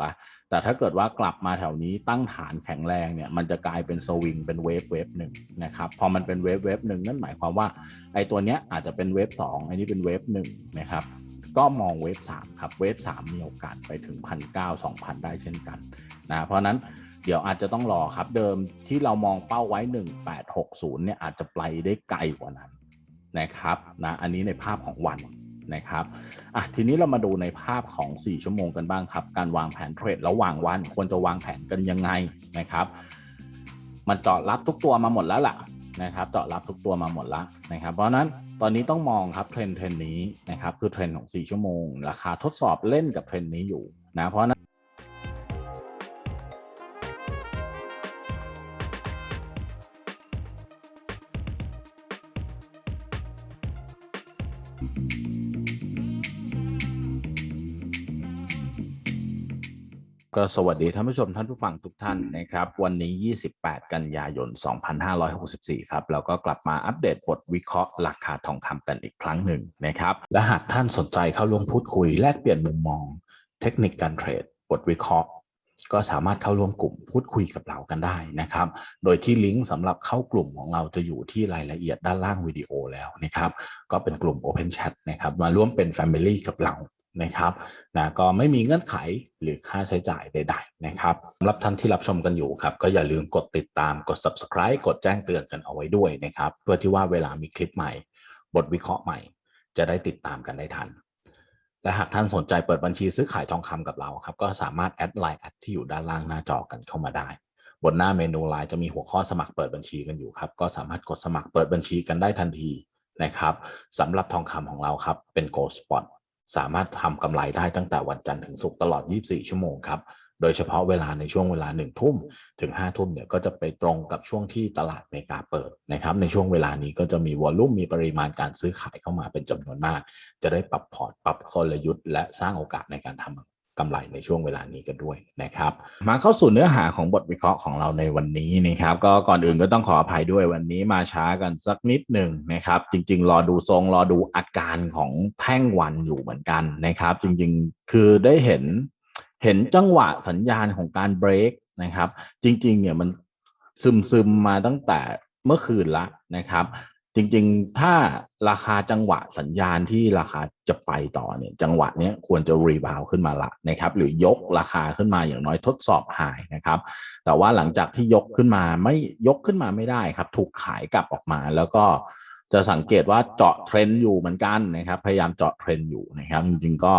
ปะแต่ถ้าเกิดว่ากลับมาแถวนี้ตั้งฐานแข็งแรงเนี่ยมันจะกลายเป็นสวิงเป็นเวฟเวฟหนึ่งนะครับพอมันเป็นเวฟเวฟหนึ่งนั่นหมายความว่าไอ้ตัวเนี้ยอาจจะเป็นเวฟสองไอ้นี่เป็นเวฟหนึ่งนะครับก็มองเวฟสามครับเวฟสามมีโอกาสไปถึงพันเก้าสองพันได้เช่นกันนะเพราะนั้นเดี๋ยวอาจจะต้องรอครับเดิมที่เรามองเป้าไว้ 1860เนี่ยอาจจะไปได้ไกลกว่านั้นนะครับนะอันนี้ในภาพของวัน นะครับอะทีนี้เรามาดูในภาพของ 4 ชั่วโมงกันบ้างครับ การวางแผนเทรดระหว่างวันควรจะวางแผนกันยังไงนะครับ มันเจาะรับทุกตัวมาหมดแล้วล่ะนะครับเจาะรับทุกตัวมาหมดแล้วนะครับ เพราะนั้นตอนนี้ต้องมองครับเทรนเทรนนี้นะครับคือเทรนของ 4 ชั่วโมง ราคาทดสอบเล่นกับเทรนนี้อยู่นะเพราะนั้น ก็สวัสดีท่านผู้ชมท่านผู้ฟังทุกท่านนะครับ วันนี้ 28 กันยายน 2564 ครับ เราก็กลับมาอัปเดตบทวิเคราะห์ราคาทองคำกันอีกครั้งหนึ่งนะครับ และหากท่านสนใจเข้าร่วมพูดคุยแลกเปลี่ยนมุมมอง เทคนิคการเทรด บทวิเคราะห์ ก็สามารถเข้าร่วมกลุ่มพูดคุยกับเรากันได้นะครับ โดยที่ลิงก์สำหรับเข้ากลุ่มของเราจะอยู่ที่รายละเอียดด้านล่างวิดีโอแล้วนะครับ ก็เป็นกลุ่ม Open Chat นะครับ มาร่วมเป็น Family กับเรา นะครับนะก็ไม่มีเงื่อนไขหรือค่าใช้จ่ายใดๆนะครับสำหรับท่านที่รับชมกันอยู่ครับก็อย่าลืมกดติดตามกด subscribe กดแจ้งเตือนกันเอาไว้ด้วยนะครับเพื่อที่ว่าเวลามีคลิปใหม่ บทวิเคราะห์ใหม่ จะได้ติดตามกันได้ทัน และหากท่านสนใจเปิดบัญชีซื้อขายทองคำกับเราครับก็สามารถแอดไลน์แอดที่อยู่ด้านล่างหน้าจอกันเข้ามาได้บนหน้าเมนูไลน์จะมีหัวข้อสมัครเปิดบัญชีกันอยู่ครับ ก็สามารถกดสมัครเปิดบัญชีกันได้ทันทีนะครับสำหรับทองคำของเราครับเป็น Gold Spot ส สามารถทำกำไรได้ตั้งแต่วันจันทร์ถึงศุกร์ตลอด 24 ชั่วโมงครับ โดยเฉพาะเวลาในช่วงเวลา 1 ทุ่มถึง 5 ทุ่มเนี่ยก็จะไปตรงกับช่วงที่ตลาดเมกาเปิดนะครับ ในช่วงเวลานี้ก็จะมีวอลลุ่มมีปริมาณการซื้อขายเข้ามาเป็นจำนวนมาก จะได้ปรับพอร์ตปรับกลยุทธ์และสร้างโอกาสในการทำ กำไรในช่วงเวลานี้กันด้วยนะครับ มาเข้าสู่เนื้อหาของบทวิเคราะห์ของเราในวันนี้นะครับ ก็ก่อนอื่นก็ต้องขออภัยด้วยวันนี้มาช้ากันสักนิดหนึ่งนะครับ จริง ๆ รอดูทรงรอดูอาการของแท่งวันอยู่เหมือนกันนะครับ จริง ๆ คือได้เห็นเห็นจังหวะสัญญาณของการเบรกนะครับ จริง ๆ เนี่ยมันซึมซึมมาตั้งแต่เมื่อคืนละนะครับ จริงๆ ถ้าราคาจังหวะสัญญาณที่ราคาจะไปต่อเนี่ยจังหวะนี้ควรจะรีบาวขึ้นมาละนะครับหรือยกราคาขึ้นมาอย่างน้อยทดสอบหายนะครับแต่ว่าหลังจากที่ยกขึ้นมาไม่ยกขึ้นมาไม่ได้ครับ ถูกขายกลับออกมาแล้วก็จะสังเกตว่าเจาะเทรนด์อยู่เหมือนกันนะครับ พยายามเจาะเทรนด์อยู่นะครับ จริงๆก็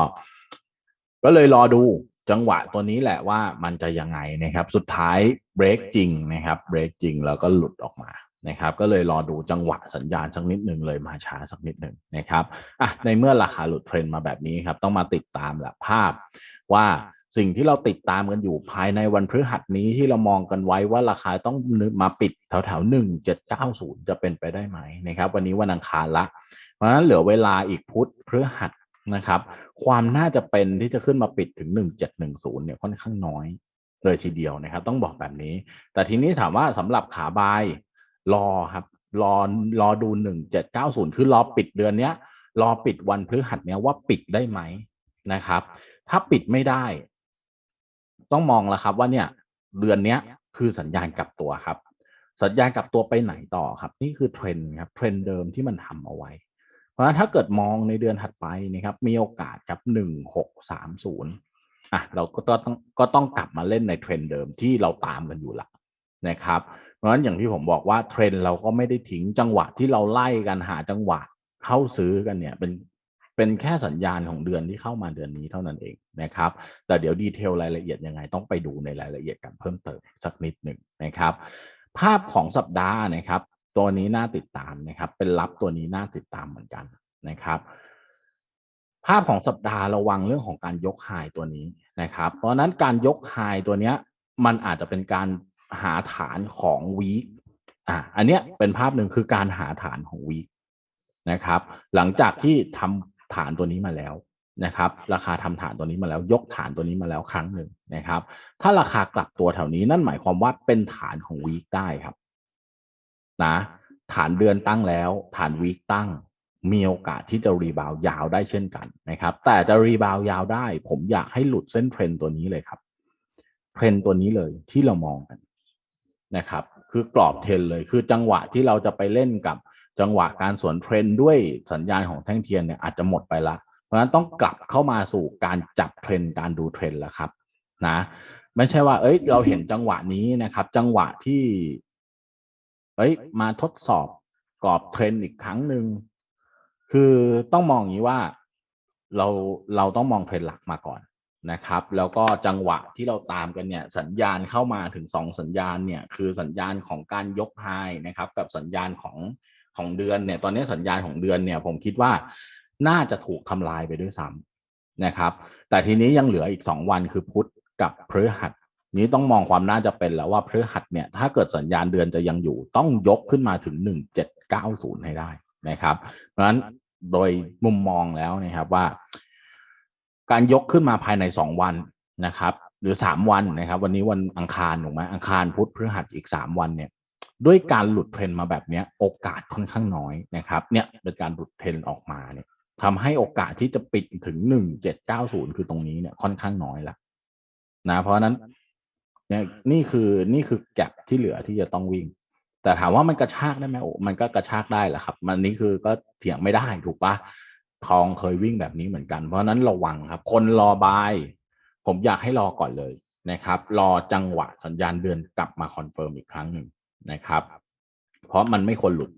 ก็เลยรอดูจังหวะตัวนี้แหละว่ามันจะยังไงนะครับ สุดท้ายเบรกจริงนะครับเบรกจริงแล้วก็หลุดออกมา นะครับก็เลยรอดูจังหวะสัญญาณสักนิดหนึ่งเลยมาช้าสักนิดหนึ่งนะครับอะในเมื่อราคาหลุดเทรนด์มาแบบนี้ครับต้องมาติดตามแหละภาพ ว่าสิ่งที่เราติดตามกันอยู่ภายในวันพฤหัสนี้ที่เรามองกันไว้ว่าราคาต้องมาปิดแถวแถวหนึ่งเจ็ดเก้าศูนย์จะเป็นไปได้ไหมนะครับวันนี้วันอังคารละ เพราะฉะนั้นเหลือเวลาอีกพุธพฤหัสนะครับ ความน่าจะเป็นที่จะขึ้นมาปิดถึง1710เจ็ดหนึ่งศูนย์เนี่ยค่อนข้างน้อยเลยทีเดียวนะครับ ต้องบอกแบบนี้ แต่ทีนี้ถามว่าสำหรับขาบาย รอครับ รอรอดู1790คือรอปิดเดือนเนี้ย รอปิดวันพฤหัสเนี้ยว่าปิดได้ไหมนะครับ ถ้าปิดไม่ได้ ต้องมองแล้วครับว่าเนี่ยเดือนเนี้ยคือสัญญาณกลับตัวครับ สัญญาณกลับตัวไปไหนต่อครับ นี่คือเทรนด์ครับเทรนด์เดิมที่มันทำเอาไว้ เพราะฉะนั้นถ้าเกิดมองในเดือนถัดไปนะครับ มีโอกาสครับหนึ่งหกสามศูนย์อะเราก็ต้องก็ต้องกลับมาเล่นในเทรนด์เดิมที่เราตามกันอยู่ละ นะครับ เพราะฉะนั้นอย่างที่ผมบอกว่าเทรนเราก็ไม่ได้ทิ้งจังหวะที่เราไล่กันหาจังหวะเข้าซื้อกันเนี่ยเป็นเป็นแค่สัญญาณของเดือนที่เข้ามาเดือนนี้เท่านั้นเองนะครับ แต่เดี๋ยวดีเทลรายละเอียดยังไงต้องไปดูในรายละเอียดกันเพิ่มเติมสักนิดหนึ่งนะครับ ภาพของสัปดาห์นะครับ ตัวนี้น่าติดตามนะครับ เป็นรับตัวนี้น่าติดตามเหมือนกันนะครับภาพของสัปดาห์ระวังเรื่องของการยกไฮตัวนี้นะครับ เพราะฉะนั้นการยกไฮตัวเนี้ยมันอาจจะเป็นการ หาฐานของวีคอะอันเนี้ยเป็นภาพหนึ่งคือการหาฐานของวีคนะครับ หลังจากที่ทำฐานตัวนี้มาแล้วนะครับ ราคาทำฐานตัวนี้มาแล้ว ยกฐานตัวนี้มาแล้วครั้งหนึ่งนะครับ ถ้าราคากลับตัวแถวนี้นั่นหมายความว่าเป็นฐานของวีคได้ครับนะฐานเดือนตั้งแล้ว ฐานวีคตั้งมีโอกาสที่จะรีบาวยาวได้เช่นกันนะครับ แต่จะรีบาวยาวได้ ผมอยากให้หลุดเส้นเทรนตัวนี้เลยครับ เทรนตัวนี้เลยที่เรามองกัน นะครับ คือกรอบเทรนเลยคือจังหวะที่เราจะไปเล่นกับจังหวะการสวนเทรนด้วยสัญญาณของแท่งเทียนเนี่ยอาจจะหมดไปละ เพราะฉะนั้นต้องกลับเข้ามาสู่การจับเทรนการดูเทรนแล้วครับนะไม่ใช่ว่า เอ้ย เราเห็นจังหวะนี้นะครับ จังหวะที่ เอ้ย มาทดสอบกรอบเทรนอีกครั้งหนึ่งคือต้องมองอย่างนี้ว่าเราเราต้องมองเทรนหลักมาก่อน นะครับ แล้วก็จังหวะที่เราตามกันเนี่ยสัญญาณเข้ามาถึงสองสัญญาณเนี่ยคือสัญญาณของการยกไฮนะครับกับสัญญาณของของเดือนเนี่ยตอนนี้สัญญาณของเดือนเนี่ยผมคิดว่าน่าจะถูกทำลายไปด้วยซ้ำนะครับ แต่ทีนี้ยังเหลืออีกสองวันคือพุธกับพฤหัสนี้ต้องมองความน่าจะเป็นแล้วว่าพฤหัสเนี่ยถ้าเกิดสัญญาณเดือนจะยังอยู่ต้องยกขึ้นมาถึงหนึ่งเจ็ดเก้าศูนย์ให้ได้นะครับ เพราะฉะนั้นโดยมุมมองแล้วนะครับว่า การยกขึ้นมาภายในสองวันนะครับ หรือสามวันนะครับ วันนี้วันอังคารถูกไหมอังคารพุธพฤหัสอีกสามวันเนี่ย ด้วยการหลุดเทรนมาแบบเนี้ยโอกาสค่อนข้างน้อยนะครับ เนี่ยเป็นการหลุดเทรนออกมาเนี่ยทำให้โอกาสที่จะปิดถึงหนึ่งเจ็ดเก้าศูนย์คือตรงนี้เนี่ยค่อนข้างน้อยละนะเพราะนั้นเนี่ยนี่คือนี่คือแกลบที่เหลือที่จะต้องวิ่ง แต่ถามว่ามันกระชากได้ไหมโอ้มันก็กระชากได้แหละครับ มันนี้คือก็เถียงไม่ได้ถูกปะ ทองเคยวิ่งแบบนี้เหมือนกัน เพราะนั้นระวังครับ คนรอบาย ผมอยากให้รอก่อนเลยนะครับ รอจังหวะสัญญาณเดือนกลับมาคอนเฟิร์มอีกครั้งหนึ่งนะครับ เพราะมันไม่ควรหลุด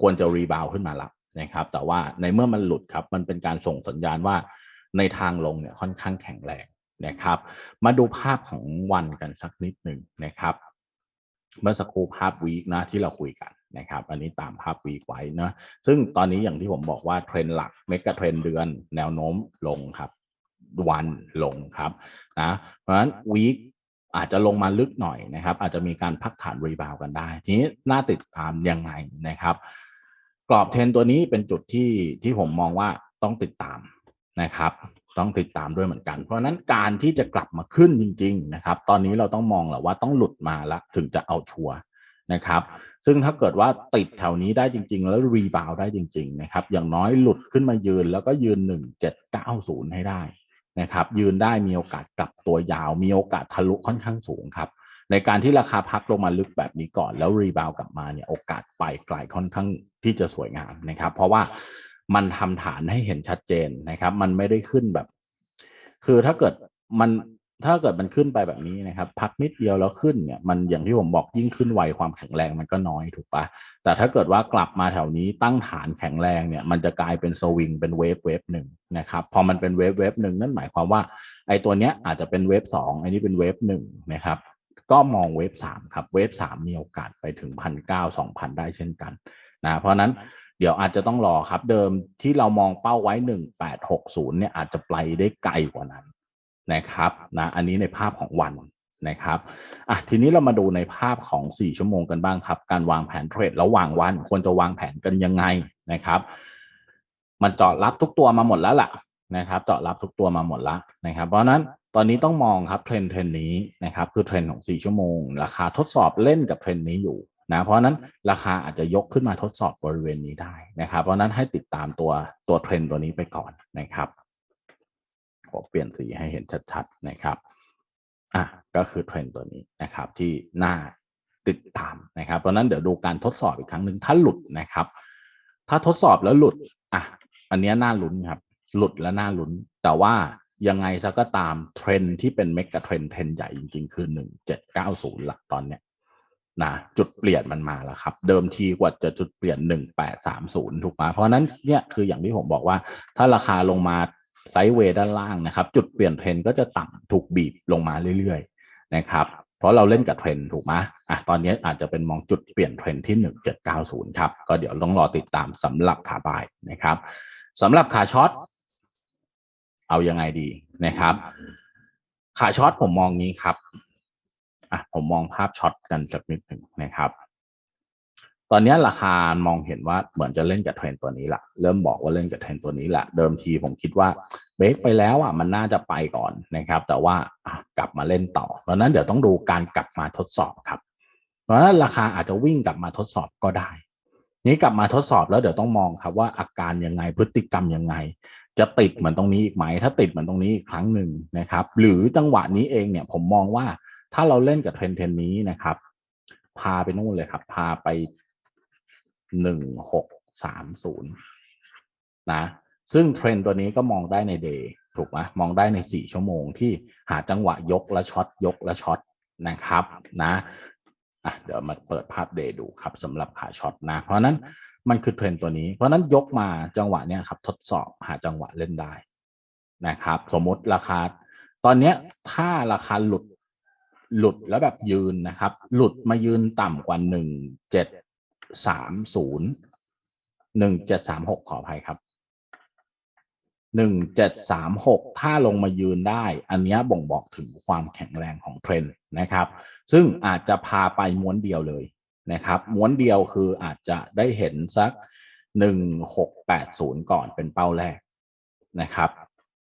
ควรจะรีบาวขึ้นมาละนะครับ แต่ว่าในเมื่อมันหลุดครับ มันเป็นการส่งสัญญาณว่าในทางลงเนี่ยค่อนข้างแข็งแรงนะครับ มาดูภาพของวันกันสักนิดหนึ่งนะครับ เมื่อสักครู่ภาพวีคนะที่เราคุยกัน นะครับอันนี้ตามภาพวีคไว้นะซึ่งตอนนี้อย่างที่ผมบอกว่าเทรนหลักเมกะเทรนเดือนแนวโน้มลงครับ วันลงครับนะเพราะฉะนั้นวีคอาจจะลงมาลึกหน่อยนะครับ อาจจะมีการพักฐานรีบาวกันได้ ทีนี้น่าติดตามยังไงนะครับ กรอบเทรนตัวนี้เป็นจุดที่ที่ผมมองว่าต้องติดตามนะครับ ต้องติดตามด้วยเหมือนกัน เพราะนั้นการที่จะกลับมาขึ้นจริง ๆ นะครับ ตอนนี้เราต้องมองแหละว่าต้องหลุดมาละถึงจะเอาชัวร์ นะครับ ซึ่งถ้าเกิดว่าติดแถวนี้ได้จริง ๆ แล้วรีบาวได้จริง ๆ นะครับ อย่างน้อยหลุดขึ้นมายืนแล้วก็ยืน 1790 ให้ได้นะครับยืนได้มีโอกาสกลับตัวยาว มีโอกาสทะลุค่อนข้างสูงครับ ในการที่ราคาพักลงมาลึกแบบนี้ก่อน แล้วรีบาวกลับมาเนี่ยโอกาสไปไกลค่อนข้างที่จะสวยงามนะครับ เพราะว่ามันทำฐานให้เห็นชัดเจนนะครับ มันไม่ได้ขึ้นแบบ คือถ้าเกิดมัน ถ้าเกิดมันขึ้นไปแบบนี้นะครับ พักนิดเดียวแล้วขึ้นเนี่ยมันอย่างที่ผมบอกยิ่งขึ้นไวความแข็งแรงมันก็น้อยถูกปะแต่ถ้าเกิดว่ากลับมาแถวนี้ตั้งฐานแข็งแรงเนี่ย มันจะกลายเป็นสวิงเป็นเวฟเวฟหนึ่งนะครับพอมันเป็นเวฟเวฟหนึ่งนั่นหมายความว่าไอ้ตัวเนี้ยอาจจะเป็นเวฟสองอันนี้เป็นเวฟหนึ่งนะครับก็มองเวฟสามครับเวฟสามมีโอกาสไปถึงพันเก้าสองพันได้เช่นกันนะเพราะนั้นเดี๋ยวอาจจะต้องรอครับเดิมที่เรามองเป้าไว้หนึ่งแปดหกศูนย์เนี่ยอาจจะไปได้ไกลกว่านั้น นะครับนะอันนี้ในภาพของวันนะครับอะทีนี้เรามาดูในภาพของ 4 ชั่วโมงกันบ้างครับ การวางแผนเทรดระหว่างวันควรจะวางแผนกันยังไงนะครับ มันเจาะรับทุกตัวมาหมดแล้วล่ะนะครับ เจาะรับทุกตัวมาหมดแล้วนะครับ เพราะนั้นตอนนี้ต้องมองครับเทรนเทรนนี้นะครับคือเทรนของ 4 ชั่วโมง ราคาทดสอบเล่นกับเทรนนี้อยู่นะเพราะนั้นราคาอาจจะยกขึ้นมาทดสอบบริเวณนี้ได้นะครับ เพราะนั้นให้ติดตามตัวตัวเทรนตัวนี้ไปก่อนนะครับ ขอเปลี่ยนสีให้เห็นชัดๆนะครับอะก็คือเทรนตัวนี้นะครับที่น่าติดตามนะครับ เพราะนั้นเดี๋ยวดูการทดสอบอีกครั้งหนึ่งถ้าหลุดนะครับ ถ้าทดสอบแล้วหลุดอะอันนี้น่าลุ้นครับ หลุดและน่าลุ้น แต่ว่ายังไงซะก็ตามเทรนที่เป็นเมกะเทรนเทรนใหญ่จริง ๆ คือหนึ่งเจ็ดเก้าศูนย์ละตอนเนี้ยนะจุดเปลี่ยนมันมาแล้วครับ เดิมทีกว่าจะจุดเปลี่ยนหนึ่งแปดสามศูนย์ถูกไหมเพราะนั้นเนี่ยคืออย่างที่ผมบอกว่า ถ้าราคาลงมา ไซด์เวย์ด้านล่างนะครับ จุดเปลี่ยนเทรนก็จะต่ำถูกบีบลงมาเรื่อยๆนะครับเพราะเราเล่นกับเทรนถูกไหมอะตอนนี้อาจจะเป็นมองจุดเปลี่ยนเทรนที่หนึ่งเจ็ดเก้าศูนย์ครับ ก็เดี๋ยวต้องรอติดตามสำหรับขาบายนะครับสำหรับขาช็อตเอายังไงดีนะครับ ขาช็อตผมมองนี้ครับอะผมมองภาพช็อตกันสักนิดหนึ่งนะครับ ตอนนี้ราคามองเห็นว่าเหมือนจะเล่นกับเทรนตัวนี้ละเริ่มบอกว่าเล่นกับเทรนตัวนี้แหละเดิมทีผมคิดว่าเบรกไปแล้วอะมันน่าจะไปก่อนนะครับ แต่ว่ากลับมาเล่นต่อเพราะนั้นเดี๋ยวต้องดูการกลับมาทดสอบครับเพราะนั้นราคาอาจจะวิ่งกลับมาทดสอบก็ได้ นี้กลับมาทดสอบแล้วเดี๋ยวต้องมองครับว่าอาการยังไงพฤติกรรมยังไง จะติดเหมือนตรงนี้อีกไหม ถ้าติดเหมือนตรงนี้อีกครั้งหนึ่งนะครับ หรือจังหวะนี้เองเนี่ยผมมองว่าถ้าเราเล่นกับเทรนเทรนนี้นะครับ พาไปนู่นเลยครับ พาไป หนึ่งหกสามศูนย์นะ ซึ่งเทรนตัวนี้ก็มองได้ในเดย์ถูกไหมมองได้ในสี่ชั่วโมงที่หาจังหวะยกและช็อตยกและช็อตนะครับนะอะเดี๋ยวมาเปิดภาพเดย์ดูครับสำหรับขาช็อตนะ เพราะนั้นมันคือเทรนตัวนี้ เพราะนั้นยกมาจังหวะเนี้ยครับ ทดสอบหาจังหวะเล่นได้นะครับ สมมติราคา ตอนเนี้ยถ้าราคาหลุดหลุดแล้วแบบยืนนะครับ หลุดมายืนต่ำกว่าหนึ่งเจ็ด สามศูนย์หนึ่งเจ็ดสามหกขออภัยครับหนึ่งเจ็ดสามหกถ้าลงมายืนได้ อันนี้บ่งบอกถึงความแข็งแรงของเทรนด์นะครับ ซึ่งอาจจะพาไปม้วนเดียวเลยนะครับ ม้วนเดียวคืออาจจะได้เห็นสักหนึ่งหกแปดศูนย์ก่อนเป็นเป้าแรกนะครับ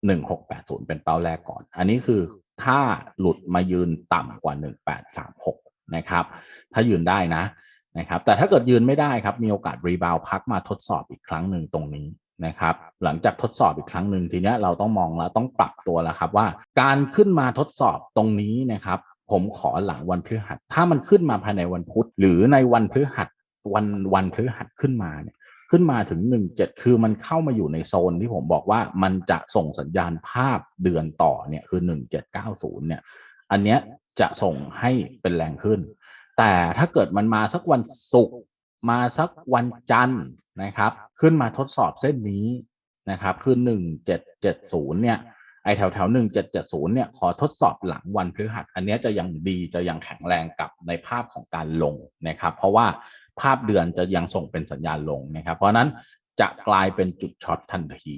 หนึ่งหกแปดศูนย์เป็นเป้าแรกก่อน อันนี้คือถ้าหลุดมายืนต่ำกว่าหนึ่งแปดสามหกนะครับ ถ้ายืนได้นะ นะครับแต่ถ้าเกิดยืนไม่ได้ครับมีโอกาสรีบาวพักมาทดสอบอีกครั้งหนึ่งตรงนี้นะครับหลังจากทดสอบอีกครั้งหนึ่งทีเนี้ยเราต้องมองแล้วต้องปรับตัวแล้วครับว่า การขึ้นมาทดสอบตรงนี้นะครับผมขอหลังวันพฤหัส ถ้ามันขึ้นมาภายในวันพุธหรือในวันพฤหัสวันวันพฤหัสขึ้นมาเนี่ยขึ้นมาถึง 17 คือมันเข้ามาอยู่ในโซนที่ผมบอกว่ามันจะส่งสัญญาณภาพเดือนต่อเนี่ยคือ 1790เนี่ยอันเนี้ยจะส่งให้เป็นแรงขึ้น แต่ถ้าเกิดมันมาสักวันศุกร์มาสักวันจันทร์นะครับ ขึ้นมาทดสอบเส้นนี้นะครับ คือ 1770 เนี่ยไอแถวแถวหนึ่งเจ็ดเจ็ดศูนย์เนี่ยขอทดสอบหลังวันพฤหัส อันนี้จะยังดีจะยังแข็งแรงกับในภาพของการลงนะครับ เพราะว่าภาพเดือนจะยังส่งเป็นสัญญาณลงนะครับ เพราะนั้นจะกลายเป็นจุดช็อตทันที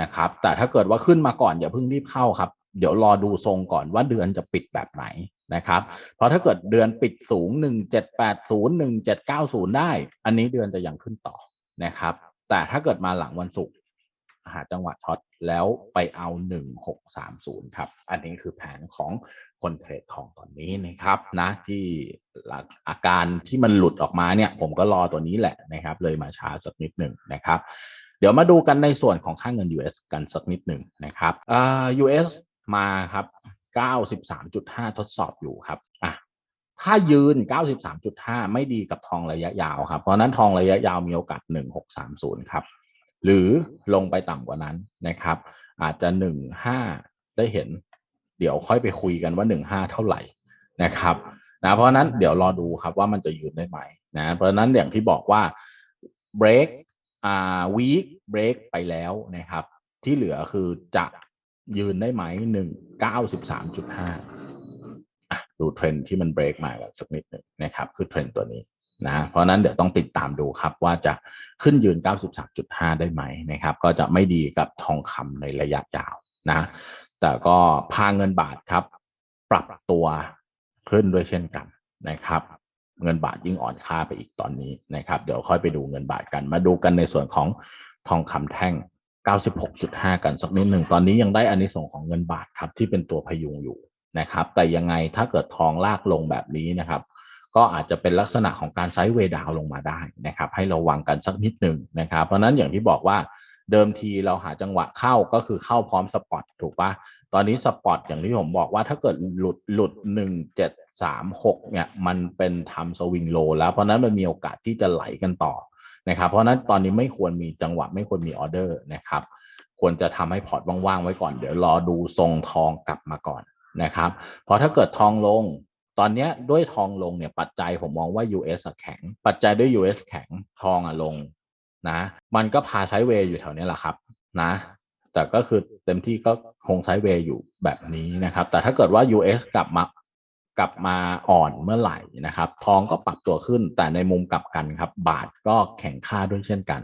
นะครับ แต่ถ้าเกิดว่าขึ้นมาก่อนอย่าเพิ่งรีบเข้าครับ เดี๋ยวรอดูทรงก่อนว่าเดือนจะปิดแบบไหน นะครับ เพราะถ้าเกิดเดือนปิดสูง 1780 1790 ได้ อันนี้เดือนจะยังขึ้นต่อนะครับ แต่ถ้าเกิดมาหลังวันศุกร์หาจังหวะช็อตแล้วไปเอา 1630 ครับ อันนี้คือแผนของคนเทรดทองตอนนี้นะครับนะที่อาการที่มันหลุดออกมาเนี่ย ผมก็รอตัวนี้แหละนะครับ เลยมาช้าสักนิดหนึ่งนะครับ เดี๋ยวมาดูกันในส่วนของค่าเงิน US กันสักนิดหนึ่งนะครับอ่า US มาครับ 93.5 ทดสอบอยู่ครับอะถ้ายืน 93.5 ไม่ดีกับทองระยะยาวครับ เพราะนั้นทองระยะยาวมีโอกาส 1630 ครับ หรือลงไปต่ำกว่านั้นนะครับ อาจจะ 15 ได้เห็น เดี๋ยวค่อยไปคุยกันว่า 15 เท่าไหร่นะครับนะเพราะนั้นเดี๋ยวรอดูครับว่ามันจะยืนได้ไหมนะเพราะนั้นอย่างที่บอกว่า break อ่า week break ไปแล้วนะครับ ที่เหลือคือจะ ยืนได้ไหม193.5อะดูเทรนที่มัน break มากันสักนิดหนึ่งนะครับ คือเทรนตัวนี้นะเพราะนั้นเดี๋ยวต้องติดตามดูครับว่าจะขึ้นยืน 93.5 ได้ไหมนะครับ ก็จะไม่ดีกับทองคำในระยะยาวนะ แต่ก็พาเงินบาทครับ ปรับตัวขึ้นด้วยเช่นกันนะครับ เงินบาทยิ่งอ่อนค่าไปอีกตอนนี้นะครับ เดี๋ยวค่อยไปดูเงินบาทกัน มาดูกันในส่วนของทองคำแท่ง 96.5 กันสักนิดหนึ่งตอนนี้ยังได้อันนี้ส่งของเงินบาทครับที่เป็นตัวพยุงอยู่นะครับ แต่ยังไงถ้าเกิดทองลากลงแบบนี้นะครับ ก็อาจจะเป็นลักษณะของการไซด์เวดาวลงมาได้นะครับ ให้ระวังกันสักนิดหนึ่งนะครับ เพราะนั้นอย่างที่บอกว่าเดิมทีเราหาจังหวะเข้าก็คือเข้าพร้อมสปอตถูกปะตอนนี้สปอตอย่างที่ผมบอกว่าถ้าเกิดหลุดหลุดหนึ่งเจ็ดสามหกเนี่ย มันเป็นทำสวิงโลแล้วเพราะนั้นมันมีโอกาสที่จะไหลกันต่อ นะครับ เพราะนั้นตอนนี้ไม่ควรมีจังหวะไม่ควรมีออเดอร์นะครับ ควรจะทำให้พอร์ตว่างๆไว้ก่อน เดี๋ยวรอดูทรงทองกลับมาก่อนนะครับ เพราะถ้าเกิดทองลง ตอนนี้ด้วยทองลงเนี่ยปัจจัยผมมองว่า US อะแข็ง ปัจจัยด้วย US แข็งทองอะลงนะ มันก็พาไซด์เวย์อยู่แถวนี้แหละครับนะ แต่ก็คือเต็มที่ก็คงไซด์เวย์อยู่แบบนี้นะครับ แต่ถ้าเกิดว่า US กลับมา กลับมาอ่อนเมื่อไหร่นะครับ ทองก็ปรับตัวขึ้นแต่ในมุมกลับกันครับ บาทก็แข็งค่าด้วยเช่นกัน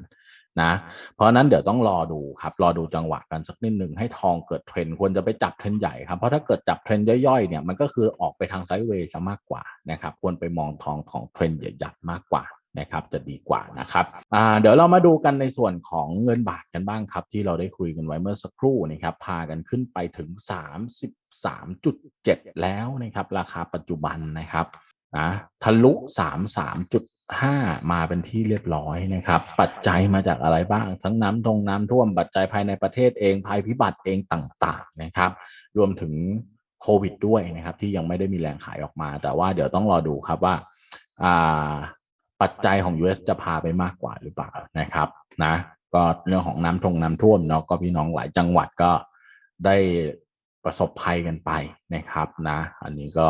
นะเพราะนั้นเดี๋ยวต้องรอดูครับ รอดูจังหวะกันสักนิดหนึ่งให้ทองเกิดเทรนควรจะไปจับเทรนใหญ่ครับเพราะถ้าเกิดจับเทรนย่อยๆเนี่ยมันก็คือออกไปทางไซด์เวย์ซะมากกว่านะครับควรไปมองทองของเทรนใหญ่ๆมากกว่า นะครับจะดีกว่านะครับเดี๋ยวเรามาดูกันในส่วนของเงินบาทกันบ้างครับ ที่เราได้คุยกันไว้เมื่อสักครู่นะครับพากันขึ้นไปถึง 33.7 แล้วนะครับราคาปัจจุบันนะครับนะทะลุ 33.5 มาเป็นที่เรียบร้อยนะครับ ปัจจัยมาจากอะไรบ้าง ทั้งน้ำทงน้ำท่วมปัจจัยภายในประเทศเองภัยพิบัติเองต่างๆนะครับ รวมถึงโควิดด้วยนะครับที่ยังไม่ได้มีแรงขายออกมา แต่ว่าเดี๋ยวต้องรอดูครับว่า ปัจจัยของ US จะพาไปมากกว่าหรือเปล่านะครับนะก็เรื่องของน้ำทงน้ำท่วมเนาะก็พี่น้องหลายจังหวัดก็ได้ประสบภัยกันไปนะครับนะอันนี้ก็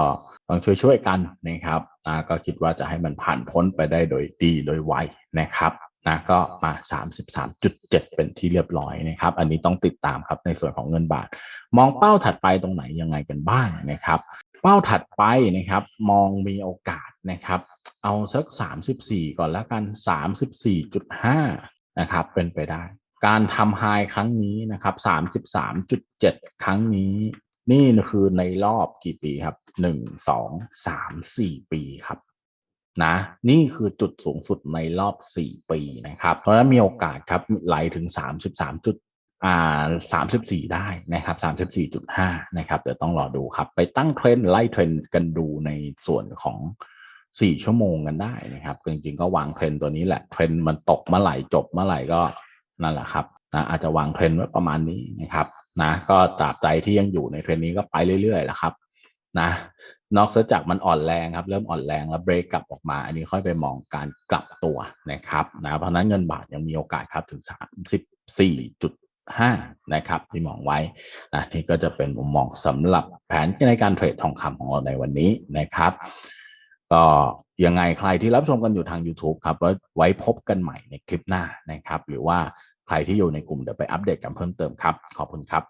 ต้องช่วยช่วยๆกันนะครับนะก็คิดว่าจะให้มันผ่านพ้นไปได้โดยดีโดยไวนะครับนะก็มา 33.7 เป็นที่เรียบร้อยนะครับ อันนี้ต้องติดตามครับในส่วนของเงินบาท มองเป้าถัดไปตรงไหนยังไงกันบ้างนะครับ เป้าถัดไปนะครับ มองมีโอกาสนะครับ เอาสัก 34 ก่อนแล้วกัน 34.5 นะครับ เป็นไปได้ การทำไฮครั้งนี้นะครับ 33.7 ครั้งนี้ นี่คือในรอบกี่ปีครับ 1 2 3 4 ปีครับนะนี่คือจุดสูงสุดในรอบ 4 ปีนะครับ เพราะฉะนั้นมีโอกาสครับไหลถึง 33 จุดอ่า34ได้นะครับ34.5นะครับเดี๋ยวต้องรอดูครับ ไปตั้งเทรนไล่เทรนกันดูในส่วนของ4ชั่วโมงกันได้นะครับ จริงๆก็วางเทรนตัวนี้แหละเทรนมันตกเมื่อไหร่จบเมื่อไหร่ก็นั่นแหละครับนะอาจจะวางเทรนไว้ประมาณนี้นะครับนะก็ตราบใดที่ยังอยู่ในเทรนนี้ก็ไปเรื่อยๆแหละครับนะนอกจากมันอ่อนแรงครับ เริ่มอ่อนแรงแล้วเบรกกลับออกมา อันนี้ค่อยไปมองการกลับตัวนะครับนะเพราะฉะนั้นเงินบาทยังมีโอกาสครับถึง 34.5 นะครับที่มองไว้นะนี่ก็จะเป็นมุมมองสำหรับแผนในการเทรดทองคำของเราในวันนี้นะครับ ก็ยังไงใครที่รับชมกันอยู่ทาง YouTube ครับว้ไว้พบกันใหม่ในคลิปหน้านะครับ หรือว่าใครที่อยู่ในกลุ่มเดี๋ยวไปอัปเดตกันเพิ่มเติมครับ ขอบคุณครับ